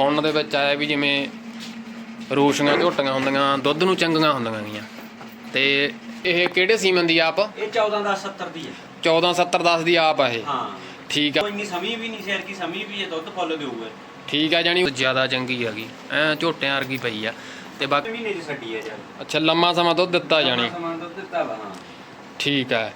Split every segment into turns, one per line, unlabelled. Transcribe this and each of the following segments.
ਸੁਣਨ ਦੇ ਵਿੱਚ ਆਇਆ ਵੀ ਜਿਵੇਂ ਰੋਸ਼ੀਆਂ ਝੋਟੀਆਂ ਹੁੰਦੀਆਂ ਦੁੱਧ ਨੂੰ ਚੰਗੀਆਂ ਹੁੰਦੀਆਂ ਗੀਆਂ। ਤੇ ਇਹ ਕਿਹੜੇ ਸੀਮਨ ਦੀ ਆਪ?
ਇਹ 14 ਦਾ 70 ਦੀ ਹੈ
14 70 10 ਦੀ ਆਪ ਆ ਇਹ।
ਹਾਂ।
ਠੀਕ ਆ।
ਕੋਈ ਸਮੀ ਵੀ ਨਹੀਂ ਸ਼ਹਿਰ ਕੀ ਸਮੀ ਵੀ ਹੈ ਦੁੱਧ ਫੁੱਲ ਦੇਊਗਾ।
ਠੀਕ ਆ ਜਾਨੀ ਜ਼ਿਆਦਾ ਚੰਗੀ ਹੈਗੀ ਐ ਝੋਟਿਆਂ ਵਰਗੀ ਪਈ ਆ। ਤੇ ਬਾਕੀ
ਮਹੀਨੇ ਦੀ ਛੱਡੀ ਹੈ ਜਦ
ਅੱਛਾ ਲੰਮਾ ਸਮਾਂ ਦੁੱਧ ਦਿੱਤਾ ਜਾਣੀ।
ਸਮਾਨ ਦੁੱਧ ਦਿੱਤਾ ਵਾ ਹਾਂ।
ਠੀਕ ਹੈ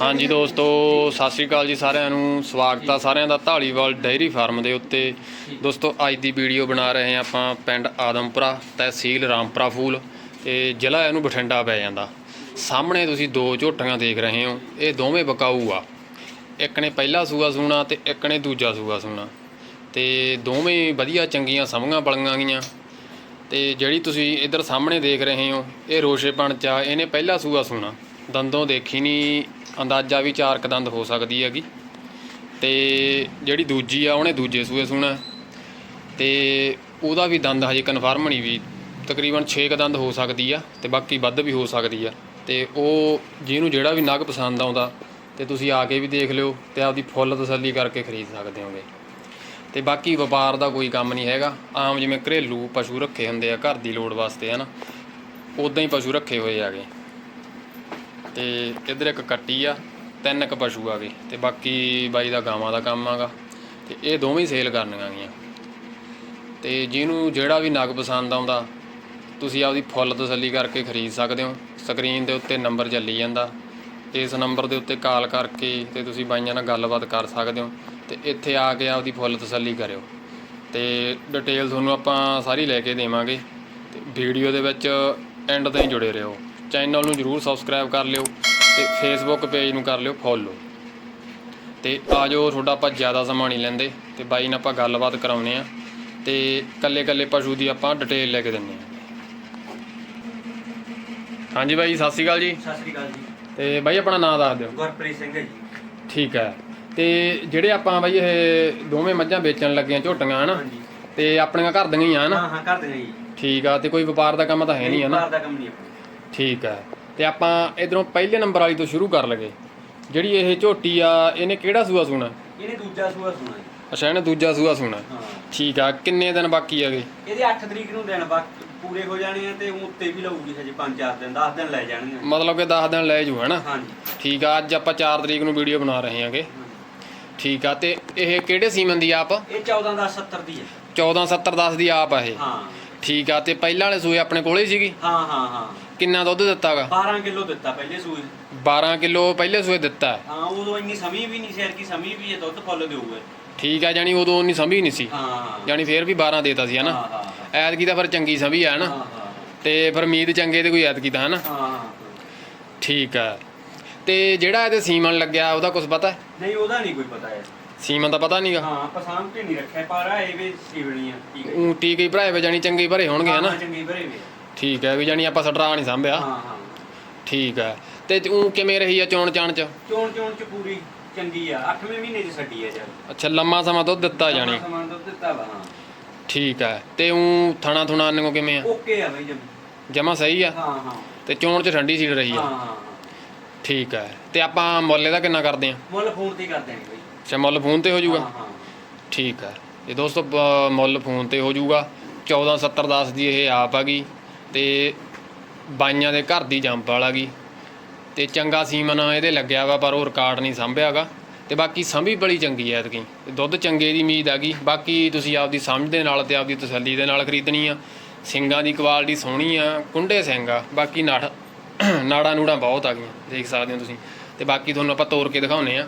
ਹਾਂਜੀ ਦੋਸਤੋ, ਸਤਿ ਸ਼੍ਰੀ ਅਕਾਲ ਜੀ ਸਾਰਿਆਂ ਨੂੰ। ਸਵਾਗਤ ਆ ਸਾਰਿਆਂ ਦਾ ਢਾਲੀਵਾਲ ਡੇਅਰੀ ਫਾਰਮ ਦੇ ਉੱਤੇ। ਦੋਸਤੋ, ਅੱਜ ਦੀ ਵੀਡੀਓ ਬਣਾ ਰਹੇ ਹਾਂ ਆਪਾਂ ਪਿੰਡ ਆਦਮਪੁਰਾ, ਤਹਿਸੀਲ ਰਾਮਪੁਰਾ ਫੂਲ। ਤੇ ਜ਼ਿਲ੍ਹਾ ਇਹਨੂੰ ਬਠਿੰਡਾ ਪੈ ਜਾਂਦਾ। ਸਾਹਮਣੇ ਤੁਸੀਂ ਦੋ ਝੋਟੀਆਂ ਦੇਖ ਰਹੇ ਹੋ। ਇਹ ਦੋਵੇਂ ਬਕਾਊ ਆ। ਇੱਕ ਨੇ ਪਹਿਲਾ ਸੂਆ ਸੂਣਾ ਤੇ ਇੱਕ ਨੇ ਦੂਜਾ ਸੂਆ ਸੂਣਾ। ਤੇ ਦੋਵੇਂ ਵਧੀਆ ਚੰਗੀਆਂ ਸਮਝਾਂ ਬਲੀਆਂ ਗਈਆਂ। ਤੇ ਜਿਹੜੀ ਤੁਸੀਂ ਇੱਧਰ ਸਾਹਮਣੇ ਦੇਖ ਰਹੇ ਹੋ, ਇਹ ਰੋਸ਼ੇਪਣ ਚ ਆ। ਇਹਨੇ ਪਹਿਲਾ ਸੂਆ ਸੂਣਾ। ਦੰਦੋਂ ਦੇਖੀ ਨਹੀਂ ਅੰਦਾਜ਼ਾ ਵੀ ਚਾਰ ਕੁ ਦੰਦ ਹੋ ਸਕਦੀ ਹੈਗੀ। ਤੇ ਜਿਹੜੀ ਦੂਜੀ ਆ, ਉਹਨੇ ਦੂਜੇ ਸੂਏ ਸੂਣਾ ਤੇ ਉਹਦਾ ਵੀ ਦੰਦ ਹਜੇ ਕਨਫਰਮ ਨਹੀਂ ਵੀ ਤਕਰੀਬਨ 6 ਕੁ ਦੰਦ ਹੋ ਸਕਦੀ ਆ ਤੇ ਬਾਕੀ ਵੱਧ ਵੀ ਹੋ ਸਕਦੀ ਆ। ਤੇ ਉਹ ਜਿਹਨੂੰ ਜਿਹੜਾ ਵੀ ਨਗ ਪਸੰਦ ਆਉਂਦਾ, ਤੇ ਤੁਸੀਂ ਆ ਕੇ ਵੀ ਦੇਖ ਲਿਓ ਤੇ ਆਪਦੀ ਫੁੱਲ ਤਸੱਲੀ ਕਰਕੇ ਖਰੀਦ ਸਕਦੇ ਹੋਗੇ। ਤੇ ਬਾਕੀ ਵਪਾਰ ਦਾ ਕੋਈ ਕੰਮ ਨਹੀਂ ਹੈਗਾ। ਆਮ ਜਿਵੇਂ ਘਰੇਲੂ ਪਸ਼ੂ ਰੱਖੇ ਹੁੰਦੇ ਆ, ਘਰ ਦੀ ਲੋੜ ਵਾਸਤੇ, ਹਨਾ। ਉਦਾਂ ਹੀ ਪਸ਼ੂ ਰੱਖੇ ਹੋਏ ਆਗੇ ਤੇ ਇੱਧਰ ਇੱਕ ਕੱਟੀ ਆ, ਤਿੰਨ ਕੁ ਪਸ਼ੂ ਆ ਗਏ ਤੇ ਬਾਕੀ ਬਾਈ ਦਾ ਗਾਵਾਂ ਦਾ ਕੰਮ ਆਗਾ, ਤੇ ਇਹ ਦੋਵੇਂ ਸੇਲ ਕਰਨੀਆਂ ਗੀਆਂ। ਤੇ ਜਿਹਨੂੰ ਜਿਹੜਾ ਵੀ ਨਗ ਪਸੰਦ ਆਉਂਦਾ, ਤੁਸੀਂ ਆਪਦੀ ਫੁੱਲ ਤਸੱਲੀ ਕਰਕੇ ਖਰੀਦ ਸਕਦੇ ਹੋ, ਸਕਰੀਨ ਦੇ ਉੱਤੇ ਨੰਬਰ ਚੱਲੀ ਜਾਂਦਾ, ਇਸ ਨੰਬਰ ਦੇ ਉੱਤੇ ਕਾਲ ਕਰਕੇ ਤੇ ਤੁਸੀਂ ਬਾਈਆਂ ਨਾਲ ਗੱਲਬਾਤ ਕਰ ਸਕਦੇ ਹੋ, ਤੇ ਇੱਥੇ ਆ ਕੇ ਆਪਦੀ ਫੁੱਲ ਤਸੱਲੀ ਕਰਿਓ। ਤੇ ਡਿਟੇਲ ਤੁਹਾਨੂੰ ਆਪਾਂ ਸਾਰੀ ਲੈ ਕੇ ਦੇਵਾਂਗੇ, ਤੇ ਵੀਡੀਓ ਦੇ ਵਿੱਚ ਐਂਡ ਤਾਈਂ ਜੁੜੇ ਰਹੋ। ਚੈਨਲ ਨੂੰ ਜਰੂਰ ਸਬਸਕ੍ਰਾਈਬ ਕਰ ਲਿਓ ਤੇ ਫੇਸਬੁੱਕ ਪੇਜ ਨੂੰ ਕਰ ਲਿਓ ਫੋਲੋ ਤੇ ਆਜੋ ਤੁਹਾਡਾ ਆਪਾਂ ਜ਼ਿਆਦਾ ਸਮਾਂ ਨਹੀਂ ਲੈਂਦੇ। ਤੇ ਬਾਈ ਨਾਲ ਆਪਾਂ ਗੱਲਬਾਤ ਕਰਾਉਨੇ ਆ ਤੇ ਕੱਲੇ ਕੱਲੇ ਪਸ਼ੂ ਦੀ ਆਪਾਂ ਡਿਟੇਲ ਲੈ ਕੇ ਦਿੰਨੇ ਆ ਹਾਂਜੀ ਬਾਈ ਸਤਿ ਸ਼੍ਰੀ ਅਕਾਲ ਜੀ।
ਸਤਿ ਸ੍ਰੀ ਅਕਾਲ ਜੀ।
ਤੇ ਬਾਈ ਆਪਣਾ ਨਾਮ ਦੱਸ ਦਿਓ।
ਗੁਰਪ੍ਰੀਤ ਸਿੰਘ ਹੈ ਜੀ।
ਠੀਕ ਹੈ। ਤੇ ਜਿਹੜੇ ਆਪਾਂ ਬਾਈ ਇਹ ਦੋਵੇਂ ਮੱਝਾਂ ਵੇਚਣ ਲੱਗੀਆਂ ਝੋਟੀਆਂ ਹਨਾ? ਤੇ ਆਪਣੀਆਂ ਘਰ ਦੀਆਂ ਹੀ ਆ ਹਨਾ?
ਹਾਂ ਹਾਂ ਕਰ ਦੇਣਾ ਜੀ
ਠੀਕ ਆ ਤੇ ਕੋਈ ਵਪਾਰ ਦਾ ਕੰਮ ਤਾਂ ਹੈ ਨਹੀਂ ਹਨਾ?
ਬਾਹਰ ਦਾ ਕੰਮ ਨਹੀਂ ਆਪਣਾ।
ਠੀਕ ਹੈ। ਤੇ ਆਪਾਂ ਇਧਰੋਂ ਪਹਿਲੇ ਨੰਬਰ ਵਾਲੀ ਤੋਂ ਸ਼ੁਰੂ ਕਰ ਲਗੇ। ਜਿਹੜੀ ਇਹ ਝੋਟੀ ਆ ਇਹਨੇ ਕਿਹੜਾ ਸੂਆ ਸੂਣਾ?
ਇਹਨੇ ਦੂਜਾ ਸੂਆ ਸੁਣਾ ਜੀ।
ਅੱਛਾ ਇਹਨੇ ਦੂਜਾ ਸੂਆ ਸੂਣਾ।
ਹਾਂ।
ਠੀਕ ਆ ਕਿੰਨੇ ਦਿਨ ਬਾਕੀ ਹੈਗੇ?
ਇਹਦੇ 8 ਤਰੀਕ ਨੂੰ ਦਿਨ ਬਾਕੀ ਪੂਰੇ ਹੋ ਜਾਣੇ ਆ ਤੇ ਉਹ ਉੱਤੇ ਵੀ ਲਊਗੀ ਹਜੇ 5-4 ਦਿਨ 10 ਦਿਨ ਲੈ ਜਾਣਗੇ।
ਮਤਲਬ ਕਿ 10 ਦਿਨ ਲੈ ਜੂ ਹਨਾ
ਹਾਂਜੀ।
ਠੀਕ ਆ ਅੱਜ ਆਪਾਂ 4 ਤਰੀਕ ਨੂੰ ਵੀਡੀਓ ਬਣਾ ਰਹੇ ਹਾਂਗੇ। ਠੀਕ ਆ ਤੇ ਇਹ ਕਿਹੜੇ ਸੀਮਨ ਦੀ ਆਪ?
ਇਹ 14 ਦਾ 70 ਦੀ ਹੈ।
14 70 10 ਦੀ ਆਪ ਆ ਇਹ।
ਹਾਂ।
ਠੀਕ ਆ ਤੇ ਪਹਿਲਾਂ ਵਾਲੇ ਸੂਏ ਆਪਣੇ ਕੋਲੇ ਸੀਗੀ?
ਹਾਂ ਹਾਂ ਹਾਂ।
ਕਿੰਨਾ ਦੁੱਧ ਦਿੱਤਾਗਾ?
12 ਕਿਲੋ ਦਿੱਤਾ ਪਹਿਲੇ ਸੂਏ।
12 ਕਿਲੋ ਪਹਿਲੇ ਸੂਏ ਦਿੱਤਾ। ਹੈ।
ਉਦੋਂ ਇੰਨੀ ਸਮੀ ਵੀ ਨਹੀਂ ਸ਼ਹਿਰ ਕੀ ਸਮੀ ਵੀ ਹੈ ਦੁੱਧ ਫੁੱਲ ਦੇਊਗਾ।
ਠੀਕ ਆ ਜਾਨੀ ਉਦੋਂ ਉਨੀ ਸੰਭੀ ਨਹੀਂ ਸੀ।
ਹਾਂ
ਜਾਨੀ ਫੇਰ ਵੀ 12 ਦੇਤਾ ਸੀ ਹਨਾ? ਐਤਕੀ ਤਾਂ ਫਿਰ ਚੰਗੀ ਸੰਭੀ ਆ ਹਨਾ? ਤੇ ਫਿਰ ਉਮੀਦ ਚੰਗੇ ਤੇ ਕੋਈ ਐਤਕੀ ਤਾਂ ਹਨਾ? ਠੀਕ ਆ। ਤੇ ਜਿਹੜਾ ਇਹਦੇ ਸੀਮਨ ਲੱਗਿਆ ਉਹਦਾ ਕੁਝ ਪਤਾ? ਹੈ?
ਨਹੀਂ ਉਹਦਾ ਨਹੀਂ ਕੋਈ ਪਤਾ ਹੈ
ਸੀਮਨ ਦਾ ਪਤਾ ਨਹੀਂਗਾ
ਹਾਂ ਪਸੰਦ ਤੇ ਨਹੀਂ ਰੱਖਿਆ ਪਰ ਆ ਇਹ ਵੀ ਸੀਵਣੀਆਂ। ਠੀਕ ਹੈ
ਟੀਕੇ ਹੀ ਭਰਾਏ ਵੇ ਜਾਨੀ ਚੰਗੇ ਭਰੇ ਹੋਣਗੇ ਹਨਾ?
ਚੰਗੀ ਭਰੇ ਵੇ
ਠੀਕ ਹੈ ਵੀ ਜਾਨੀ ਆਪਾਂ ਸਟਰਾ ਨਹੀਂ ਸੰਭਿਆ।
ਹਾਂ ਹਾਂ।
ਠੀਕ ਹੈ। ਤੇ ਉਹ ਕਿਵੇਂ ਰਹੀ ਆ ਚੋਣ ਚਾਣ ਚ?
ਚੋਣ ਚੋਣ ਚ ਪੂਰੀ ਚੰਗੀ ਆ। 8ਵੇਂ ਮਹੀਨੇ ਦੀ ਛੱਡੀ ਆ ਜਦ
ਅੱਛਾ ਲੰਮਾ ਸਮਾਂ ਦੁੱਧ ਦਿੱਤਾ ਜਾਣੀ।
ਸਮਾਨ ਦੁੱਧ ਦਿੱਤਾ ਵਾ ਹਾਂ।
ਠੀਕ ਹੈ ਤੇ ਉਹ ਥਣਾ ਥੁਣਾ ਨੂੰ ਕਿਵੇਂ ਆ?
ਓਕੇ ਆ ਬਈ ਜਮ।
ਜਮਾ ਸਹੀ ਆ?
ਹਾਂ ਹਾਂ।
ਤੇ ਚੋਣ ਚ ਠੰਡੀ ਸੀਲ ਰਹੀ
ਹਾਂ
ਆ
ਹਾਂ।
ਠੀਕ ਹੈ ਤੇ ਆਪਾਂ ਮੁੱਲ ਇਹਦਾ ਕਿੰਨਾ ਕਰਦੇ ਆ?
ਮੁੱਲ ਫੋਨ ਤੇ ਕਰ ਦੇਣੀ ਬਈ।
ਅੱਛਾ ਮੁੱਲ ਫੋਨ ਤੇ ਹੋ ਜਾਊਗਾ
ਹਾਂ ਹਾਂ।
ਠੀਕ ਹੈ ਇਹ ਦੋਸਤੋ ਬ- ਮੁੱਲ ਫੋਨ ਤੇ ਹੋ ਜਾਊਗਾ 147010 ਦੀ ਇਹ ਆਪ ਹੈਗੀ ਤੇ ਬਾਈਆਂ ਦੇ ਘਰ ਦੀ ਜੰਪ ਵਾਲਾ ਗਈ ਤੇ ਚੰਗਾ ਸੀਮਨ ਇਹਦੇ ਲੱਗਿਆ ਵਾ, ਪਰ ਉਹ ਰਿਕਾਰਡ ਨਹੀਂ ਸੰਭਿਆਗਾ ਤੇ ਬਾਕੀ ਸੰਭੀ ਬੜੀ ਚੰਗੀ ਐ ਐਤਕੀ। ਤੇ ਦੁੱਧ ਚੰਗੇ ਦੀ ਉਮੀਦ ਆ ਗਈ ਬਾਕੀ ਤੁਸੀਂ ਆਪਦੀ ਸਮਝ ਦੇ ਨਾਲ ਤੇ ਆਪਦੀ ਤਸੱਲੀ ਦੇ ਨਾਲ ਖਰੀਦਣੀ ਆ। ਸਿੰਗਾਂ ਦੀ ਕੁਆਲਿਟੀ ਸੋਹਣੀ ਆ, ਕੁੰਡੇ ਸਿੰਘ ਆ। ਬਾਕੀ ਨਾੜ ਨਾੜਾ ਨੂੜਾ ਬਹੁਤ ਆ ਗਈਆਂ, ਦੇਖ ਸਕਦੇ ਹੋ ਤੁਸੀਂ। ਤੇ ਬਾਕੀ ਤੁਹਾਨੂੰ ਆਪਾਂ ਤੋੜ ਕੇ ਦਿਖਾਉਨੇ ਆ।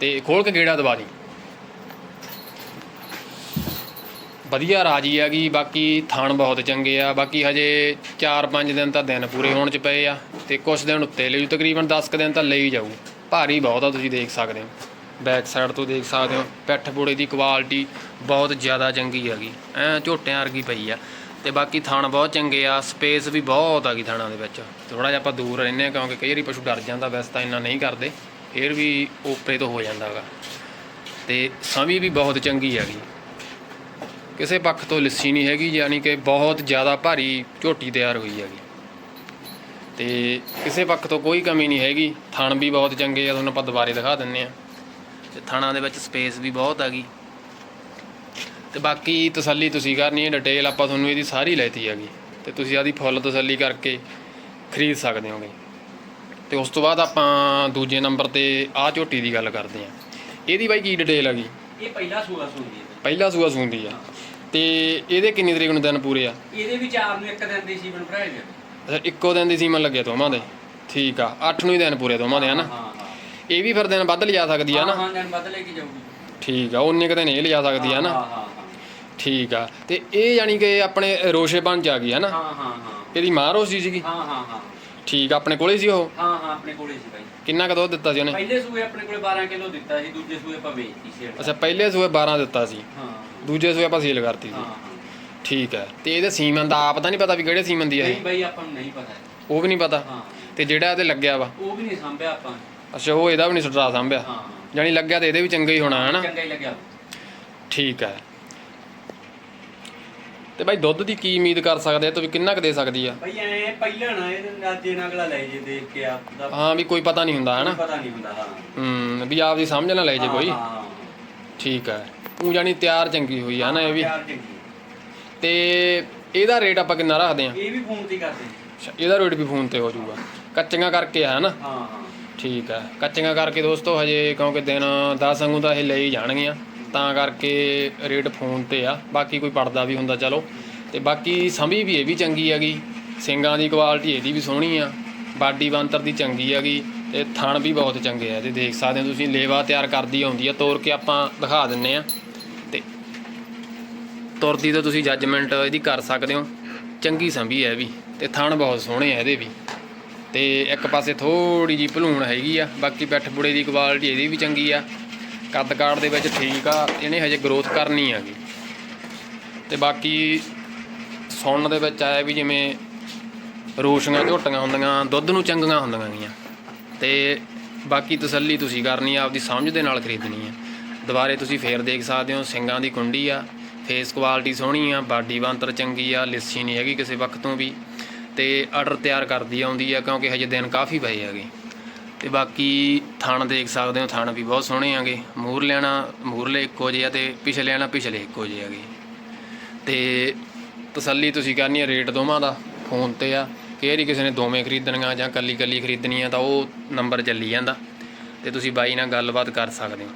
ਤੇ ਖੋਲ ਕੇ ਗੇੜਾ ਦਵਾ ਦੀ। ਵਧੀਆ ਰਾਜੀ ਹੈਗੀ, ਬਾਕੀ ਥਣ ਬਹੁਤ ਚੰਗੇ ਆ, ਬਾਕੀ ਹਜੇ 4-5 ਦਿਨ ਤਾਂ ਦਿਨ ਪੂਰੇ ਹੋਣ ਚ ਪਏ ਆ ਤੇ ਕੁਝ ਦਿਨ ਉੱਤੇ ਲਈ, ਤਕਰੀਬਨ 10 ਕੁ ਦਿਨ ਤਾਂ ਲਈ ਜਾਊ। ਭਾਰੀ ਬਹੁਤ ਆ, ਤੁਸੀਂ ਦੇਖ ਸਕਦੇ ਹੋ। ਬੈਕ ਸਾਈਡ ਤੋਂ ਦੇਖ ਸਕਦੇ ਹੋ, ਪਿੱਠ ਬੋੜੇ ਦੀ ਕੁਆਲਿਟੀ ਬਹੁਤ ਜ਼ਿਆਦਾ ਚੰਗੀ ਹੈਗੀ, ਐ ਝੋਟਿਆਂ ਵਰਗੀ ਪਈ ਆ। ਤੇ ਬਾਕੀ ਥਣ ਬਹੁਤ ਚੰਗੇ ਆ ਸਪੇਸ ਵੀ ਬਹੁਤ ਆ ਗਈ ਥਾਣਾ ਦੇ ਵਿੱਚ। ਥੋੜਾ ਜਿਹਾ ਆਪਾਂ ਦੂਰ ਰਹਿੰਦੇ ਆ, ਕਿਉਂਕਿ ਕਈ ਵਾਰੀ ਪਸ਼ੂ ਡਰ ਜਾਂਦਾ, ਵੈਸੇ ਤਾਂ ਇੰਨਾ ਨਹੀਂ ਕਰਦੇ, ਫੇਰ ਵੀ ਓਪਰੇ ਤੋਂ ਹੋ ਜਾਂਦਾ ਹੈਗਾ। ਤੇ ਸਮੀ ਵੀ ਬਹੁਤ ਚੰਗੀ ਹੈਗੀ। ਕਿਸੇ ਪੱਖ ਤੋਂ ਲਿੱਸੀ ਨਹੀਂ ਹੈਗੀ ਯਾਨੀ ਕਿ ਬਹੁਤ ਜ਼ਿਆਦਾ ਭਾਰੀ ਝੋਟੀ ਤਿਆਰ ਹੋਈ ਹੈਗੀ। ਤੇ ਕਿਸੇ ਪੱਖ ਤੋਂ ਕੋਈ ਕਮੀ ਨਹੀਂ ਹੈਗੀ ਥਣ ਵੀ ਬਹੁਤ ਚੰਗੇ ਆ ਤੁਹਾਨੂੰ ਆਪਾਂ ਦੁਬਾਰੇ ਦਿਖਾ ਦਿੰਨੇ ਆ। ਤੇ ਥਣਾ ਦੇ ਵਿੱਚ ਸਪੇਸ ਵੀ ਬਹੁਤ ਹੈਗੀ ਤੇ ਬਾਕੀ ਤਸੱਲੀ ਤੁਸੀਂ ਕਰਨੀ ਹੈ ਡਿਟੇਲ ਆਪਾਂ ਤੁਹਾਨੂੰ ਇਹਦੀ ਸਾਰੀ ਲੈਤੀ ਹੈਗੀ। ਤੇ ਤੁਸੀਂ ਆਦੀ ਫੁੱਲ ਤਸੱਲੀ ਕਰਕੇ ਖਰੀਦ ਸਕਦੇ ਹੋਗੇ। ਤੇ ਉਸ ਤੋਂ ਬਾਅਦ ਆਪਾਂ ਦੂਜੇ ਨੰਬਰ ਤੇ ਆਹ ਝੋਟੀ ਦੀ ਗੱਲ ਕਰਦੇ ਹਾਂ। ਇਹਦੀ ਬਾਈ ਕੀ ਡਿਟੇਲ ਹੈਗੀ
ਇਹ ਪਹਿਲਾ ਸੂਆ ਸੂੰਦੀ ਹੈ।
ਪਹਿਲਾ ਸੂਆ ਸੂੰਦੀ ਆ। ਤੇ ਇਹਦੇ ਕਿੰਨੀ ਤਰੀਕ ਨੂੰ ਦਿਨ ਪੂਰੇ ਆ?
ਇਹਦੇ ਵਿੱਚ ਆਪ ਨੂੰ ਇੱਕ ਦਿਨ ਦੀ ਸੀਵਨ ਭਰਾਇਆ ਗਿਆ
ਅੱਛਾ ਇੱਕੋ ਦਿਨ ਦੀ ਸੀਮਨ ਲੱਗੇ ਦੋਵਾਂ ਦੇ। ਠੀਕ ਆ 8 ਨੂੰ ਹੀ ਦਿਨ ਪੂਰੇ ਦੋਵਾਂ ਦੇ ਹਨਾ?
ਹਾਂ ਹਾਂ।
ਇਹ ਵੀ ਫਿਰ ਦਿਨ ਵੱਧ ਲਿਜਾ ਸਕਦੀ ਆ ਨਾ
ਹਾਂ ਦਿਨ ਵੱਧ ਲੈ ਕੇ ਜਾਊਗੀ।
ਠੀਕ ਆ ਉਨੇ ਕੁ ਦਿਨ ਇਹ ਲਿਜਾ ਸਕਦੀ ਆ ਨਾ
ਹਾਂ ਹਾਂ
ਠੀਕ ਆ ਤੇ ਇਹ ਯਾਨੀ ਕਿ ਆਪਣੇ ਰੋਸ਼ੇ ਬਣ ਆ ਗਈ ਹੈ ਨਾ
ਹਾਂ ਹਾਂ ਹਾਂ।
ਇਹਦੀ ਮਾਂ ਰੋਸ਼ੀ ਸੀਗੀ?
ਹਾਂ ਹਾਂ ਹਾਂ।
ਠੀਕ ਆ ਆਪਣੇ ਕੋਲੇ ਸੀ ਉਹ?
ਹਾਂ ਹਾਂ ਆਪਣੇ ਕੋਲੇ ਸੀ ਬਾਈ
ਕਿੰਨਾ ਕੁ ਦੁੱਧ ਦਿੱਤਾ ਸੀ ਉਹਨੇ?
ਪਹਿਲੇ ਸੂਏ ਆਪਣੇ ਕੋਲੇ 12 ਕਿਲੋ ਦਿੱਤਾ ਸੀ ਦੂਜੇ ਸੂਏ ਆਪਾਂ ਵੇਚਤੀ ਸੀ
ਅੱਛਾ ਪਹਿਲੇ ਸੂਏ 12 ਦਿੱਤਾ ਸੀ।
ਹਾਂ।
ਦੂਜੇ ਸੂਏ ਆਪਾਂ ਸੇਲ ਕਰਤੀ
ਹਾਂ
ਸੀ।
ਹਾਂ।
ਠੀਕ ਹੈ। ਤੇ ਇਹਦੇ ਸੀਮਨ ਦਾ ਆਪ ਤਾਂ ਨਹੀਂ ਪਤਾ ਵੀ ਕਿਹੜੇ ਸੀਮਨ ਦੀ ਆ
ਨਹੀਂ
ਇਹ
ਬਾਈ ਆਪਾਂ ਨੂੰ ਨਹੀਂ ਪਤਾ।
ਉਹ ਵੀ ਨਹੀਂ ਪਤਾ।
ਹਾਂ।
ਤੇ ਜਿਹੜਾ ਇਹਦੇ ਲੱਗਿਆ ਵਾ।
ਉਹ ਵੀ ਨਹੀਂ ਸੰਭਿਆ ਆਪਾਂ
ਅੱਛਾ ਉਹ ਇਹਦਾ ਵੀ ਨਹੀਂ ਸਟਰਾ ਸੰਭਿਆ।
ਹਾਂ।
ਜਾਨੀ ਲੱਗਿਆ ਤੇ ਇਹਦੇ ਵੀ ਚੰਗਾ ਹੀ ਹੋਣਾ ਹੈ ਨਾ?
ਚੰਗਾ ਹੀ ਲੱਗਿਆ।
ਠੀਕ ਹੈ। ਤੇ ਬਾਈ ਦੁੱਧ ਦੀ ਕੀ ਉਮੀਦ ਕਰ ਸਕਦੇ ਆ? ਤੂੰ ਵੀ ਕਿੰਨਾ ਕੁ ਦੇ ਸਕਦੀ ਆ?
ਬਈ ਐ ਪਹਿਲਾਂ ਨਾ ਇਹਦੇ ਅੱਜੇ ਨਾਲ ਅਗਲਾ ਲੈ ਜੇ ਦੇਖ ਕੇ ਆਪ ਦਾ।
ਹਾਂ ਵੀ ਕੋਈ ਪਤਾ ਨਹੀਂ ਹੁੰਦਾ ਹੈ ਨਾ?
ਪਤਾ ਨਹੀਂ ਹੁੰਦਾ ਹਾਂ।
ਹੂੰ ਵੀ ਆਪਦੀ ਸਮਝ ਨਾ ਲੈ ਜੇ ਕੋਈ।
ਹਾਂ, ਹਾਂ,
ਠੀਕ ਹੈ। ਉਹ ਜਾਨੀ ਤਿਆਰ ਚੰਗੀ ਹੋਈ ਆ ਨਾ ਇਹ ਵੀ।
ਚੰਗੀ। ਹੈ।
ਤੇ ਇਹਦਾ ਰੇਟ ਆਪਾਂ ਕਿੰਨਾ ਰੱਖਦੇ ਆ?
ਇਹ ਵੀ ਫੋਨ ਤੇ ਹੀ ਕਰਦੇ ਨੇ।
ਅੱਛਾ, ਇਹਦਾ ਰੇਟ ਵੀ ਫੋਨ ਤੇ ਹੋ ਜਾਊਗਾ। ਕੱਚੀਆਂ ਕਰਕੇ ਆ ਨਾ
ਹਾਂ ਹਾਂ।
ਠੀਕ ਹੈ ਕੱਚੀਆਂ ਕਰਕੇ ਦੋਸਤੋ ਹਜੇ ਕਿਉਂਕਿ ਦਿਨ 10 ਵਾਂਗੂ ਤਾਂ ਇਹ ਲਈ ਜਾਣਗੀਆਂ ਤਾਂ ਕਰਕੇ ਰੇਟ ਫੋਨ ਤੇ ਆ। ਬਾਕੀ ਕੋਈ ਪੜਦਾ ਵੀ ਹੁੰਦਾ ਚਲੋ। ਤੇ ਬਾਕੀ ਸੰਭੀ ਵੀ ਇਹ ਵੀ ਚੰਗੀ ਹੈਗੀ। ਸਿੰਗਾਂ ਦੀ ਕੁਆਲਿਟੀ ਇਹਦੀ ਵੀ ਸੋਹਣੀ ਆ। ਬਾਡੀ ਬੰਤਰ ਦੀ ਚੰਗੀ ਹੈਗੀ। ਤੇ ਥਣ ਵੀ ਬਹੁਤ ਚੰਗੇ ਆ ਤੇ ਦੇਖ ਸਕਦੇ ਹੋ ਤੁਸੀਂ। ਲੇਵਾ ਤਿਆਰ ਕਰਦੀ ਆਉਂਦੀ ਆ। ਤੋੜ ਕੇ ਆਪਾਂ ਦਿਖਾ ਦਿੰਨੇ ਆ। ਤੁਰਦੀ ਤਾਂ ਤੁਸੀਂ ਜੱਜਮੈਂਟ ਇਹਦੀ ਕਰ ਸਕਦੇ ਹੋ। ਚੰਗੀ ਸੰਭੀ ਹੈ ਇਹ ਵੀ ਤੇ ਥਣ ਬਹੁਤ ਸੋਹਣੇ ਆ ਇਹਦੇ ਵੀ। ਤੇ ਇੱਕ ਪਾਸੇ ਥੋੜੀ ਜੀ ਭਲੂਣ ਹੈਗੀ ਆ, ਬਾਕੀ ਪਿੱਠ ਬੁੜੇ ਦੀ ਕੁਆਲਿਟੀ ਇਹਦੀ ਵੀ ਚੰਗੀ ਆ। ਕੱਦ ਕਾੜ ਦੇ ਵਿੱਚ ਠੀਕ ਆ, ਇਹਨੇ ਹਜੇ ਗਰੋਥ ਕਰਨੀ ਆਗੀ ਤੇ ਬਾਕੀ ਸੁਣਨ ਦੇ ਵਿੱਚ ਆਇਆ ਵੀ ਜਿਵੇਂ ਰੋਸ਼ੀਆਂ ਝੋਟੀਆਂ ਹੁੰਦੀਆਂ, ਦੁੱਧ ਨੂੰ ਚੰਗੀਆਂ ਹੁੰਦੀਆਂ ਗੀਆਂ। ਤੇ ਬਾਕੀ ਤਸੱਲੀ ਤੁਸੀਂ ਕਰਨੀ ਆ, ਆਪਦੀ ਸਮਝ ਦੇ ਨਾਲ ਖਰੀਦਣੀ ਆ। ਦੁਬਾਰੇ ਤੁਸੀਂ ਫੇਰ ਦੇਖ ਸਕਦੇ ਹੋ, ਸਿੰਗਾਂ ਦੀ ਕੁੰਡੀ ਆ। ਫੇਸ ਕੁਆਲਿਟੀ ਸੋਹਣੀ ਆ, ਬਾਡੀ ਬੰਤਰ ਚੰਗੀ ਆ, ਲਿੱਸੀ ਨਹੀਂ ਹੈਗੀ ਕਿਸੇ ਵਕਤ ਤੋਂ ਵੀ। ਤੇ ਆਰਡਰ ਤਿਆਰ ਕਰਦੀ ਆਉਂਦੀ ਆ ਕਿਉਂਕਿ ਹਜੇ ਦਿਨ ਕਾਫੀ ਪਏ ਹੈਗੇ। ਤੇ ਬਾਕੀ ਥਣ ਦੇਖ ਸਕਦੇ ਹੋ, ਥਣ ਵੀ ਬਹੁਤ ਸੋਹਣੇ ਆਗੇ ਮੂਰ ਲੈਣਾ, ਮੂਰਲੇ ਇੱਕੋ ਜਿਹੇ ਆ ਤੇ ਪਿਛਲੇ ਲੈਣਾ ਪਿਛਲੇ ਇੱਕੋ ਜਿਹੇ ਹੈਗੇ। ਤੇ ਤਸੱਲੀ ਤੁਸੀਂ ਕਰਨੀ ਹੈ ਰੇਟ ਦੋਵਾਂ ਦਾ, ਫੋਨ ਤੇ ਆ। ਕਿ ਹੀ ਕਿਸੇ ਨੇ ਦੋਵੇਂ ਖਰੀਦਣੀਆਂ ਜਾਂ ਕੱਲੀ ਕੱਲੀ ਖਰੀਦਣੀ ਆ ਤਾਂ ਉਹ ਨੰਬਰ ਚੱਲੀ ਜਾਂਦਾ। ਤੇ ਤੁਸੀਂ ਬਾਈ ਨਾਲ ਗੱਲਬਾਤ ਕਰ ਸਕਦੇ ਹੋ।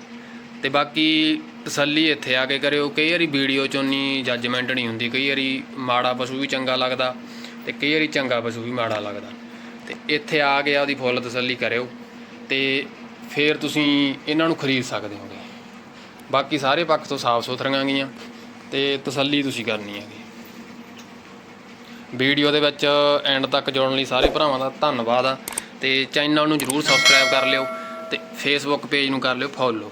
ਤੇ ਬਾਕੀ ਤਸੱਲੀ ਇੱਥੇ ਆ ਕੇ ਕਰਿਓ। ਕਈ ਵਾਰੀ ਵੀਡੀਓ ਚੋਂ ਨਹੀਂ ਜੱਜਮੈਂਟ ਨਹੀਂ ਹੁੰਦੀ। ਕਈ ਵਾਰੀ ਮਾੜਾ ਪਸ਼ੂ ਵੀ ਚੰਗਾ ਲੱਗਦਾ ਤੇ ਕਈ ਵਾਰੀ ਚੰਗਾ ਪਸ਼ੂ ਵੀ ਮਾੜਾ ਲੱਗਦਾ। ਤੇ ਇੱਥੇ ਆ ਕੇ ਉਹਦੀ ਫੁੱਲ ਤਸੱਲੀ ਕਰਿਓ ਤੇ ਫਿਰ ਤੁਸੀਂ ਇਹਨਾਂ ਨੂੰ ਖਰੀਦ ਸਕਦੇ ਹੋਗੇ। ਬਾਕੀ ਸਾਰੇ ਪੱਖ ਤੋਂ ਸਾਫ਼ ਸੁਥਰੀਆਂ ਗਈਆਂ ਤੇ ਤਸੱਲੀ ਤੁਸੀਂ ਕਰਨੀ ਹੈਗੀ। ਵੀਡੀਓ ਦੇ ਵਿੱਚ ਐਂਡ ਤੱਕ ਜੁੜਨ ਲਈ ਸਾਰੇ ਭਰਾਵਾਂ ਦਾ ਧੰਨਵਾਦ ਆ ਤੇ ਚੈਨਲ ਨੂੰ ਜਰੂਰ ਸਬਸਕ੍ਰਾਈਬ ਕਰ ਲਿਓ ਤੇ ਫੇਸਬੁੱਕ ਪੇਜ ਨੂੰ ਕਰ ਲਿਓ ਫੋਲੋ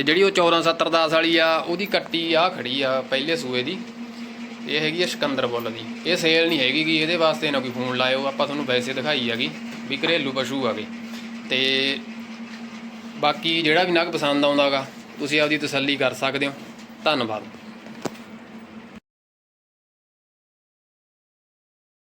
ਤੇ ਜਿਹੜੀ ਉਹ 147010 ਵਾਲੀ ਆ, ਉਹਦੀ ਕੱਟੀ ਆ ਖੜੀ ਆ ਪਹਿਲੇ ਸੂਏ ਦੀ। ਇਹ ਹੈਗੀ ਆ ਸਿਕੰਦਰ ਬੁੱਲ ਦੀ। ਇਹ ਸੇਲ ਨਹੀਂ ਹੈਗੀ ਗੀ, ਇਹਦੇ ਵਾਸਤੇ ਨਾ ਕੋਈ ਫੋਨ ਲਾਇਓ। ਆਪਾਂ ਤੁਹਾਨੂੰ ਵੈਸੇ ਦਿਖਾਈ ਹੈਗੀ ਵੀ ਘਰੇਲੂ ਪਸ਼ੂ ਆਗੇ ਤੇ ਬਾਕੀ ਜਿਹੜਾ ਵੀ ਨਗ ਪਸੰਦ ਆਉਂਦਾਗਾ ਤੁਸੀਂ ਆਪਦੀ ਤਸੱਲੀ ਕਰ ਸਕਦੇ ਹੋ। ਧੰਨਵਾਦ।